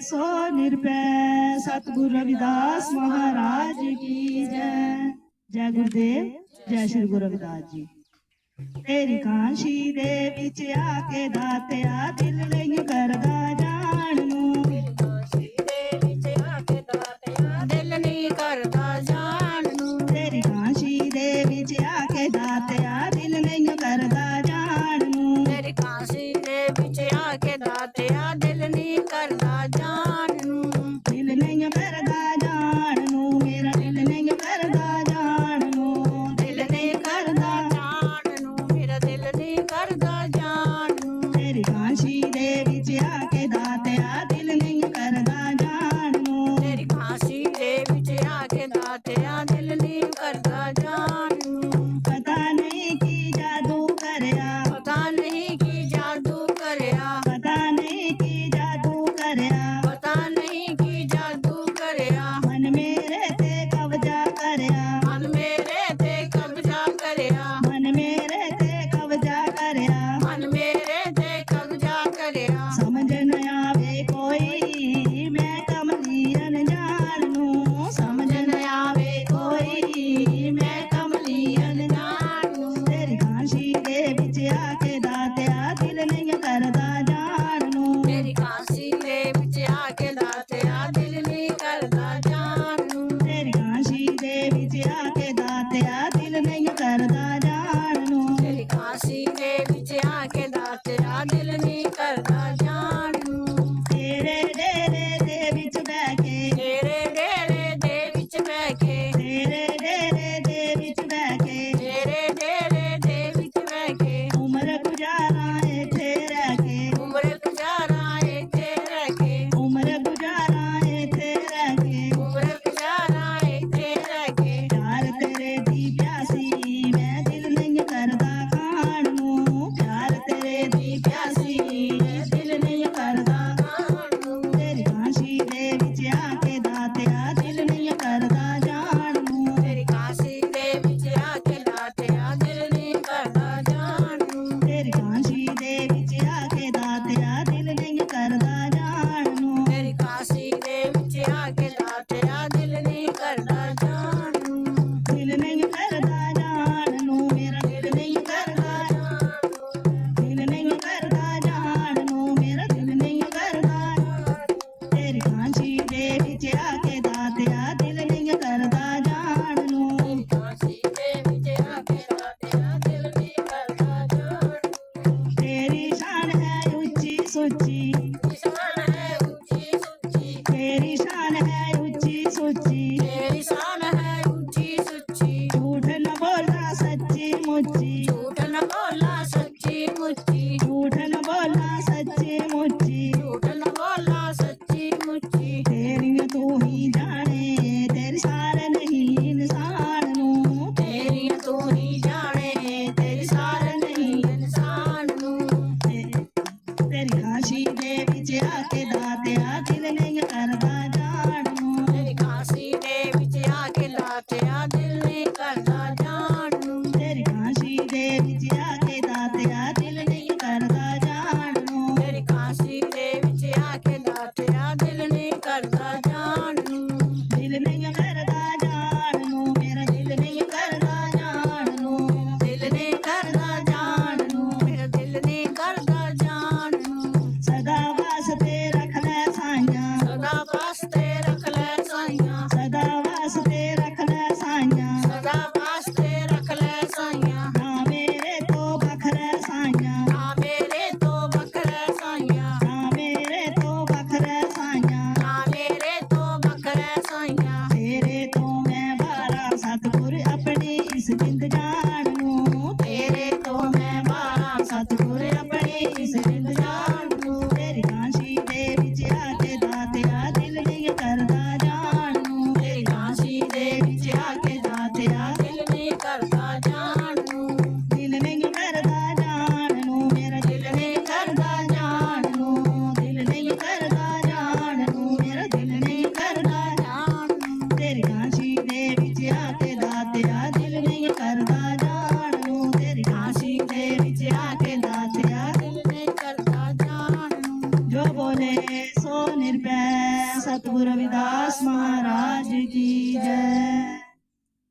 ਸੋ ਨਿਰਪੈ ਸਤਿਗੁਰ ਰਵਿਦਾਸ ਮਹਾਰਾਜ ਕੀ ਜੈ। ਜੈ ਗੁਰਦੇਵ, ਜੈ ਸ਼੍ਰੀ ਗੁਰੂ ਰਵਿਦਾਸ ਜੀ। ਤੇਰੀ ਕਾਂਸ਼ੀ ਦੇ ਵਿੱਚ ਆ ਕੇ ਦਾਤਿਆ, ਦਿਲ ਨਹੀਂ ਕਰਦਾ ਲਾਤਿਆ ਦਿਲ ਨਹੀਂ ਕਰਦਾ ਜਾਣ ਨੂੰ। ਮੇਰੀ ਕਾਂਸੀ ਦੇ ਵਿੱਚ ਆ ਕੇ ਲਾਤਿਆ ਦਿਲ ਨਹੀਂ ਕਰਦਾ ਜਾਣ ਨੂੰ। ਤੇਰੀ ਕਾਂਸੀ ਦੇ ਵਿੱਚ ਆ ਕੇ ਸਤਿਗੁਰ ਰਵਿਦਾਸ ਮਹਾਰਾਜ ਕੀ ਜੈ।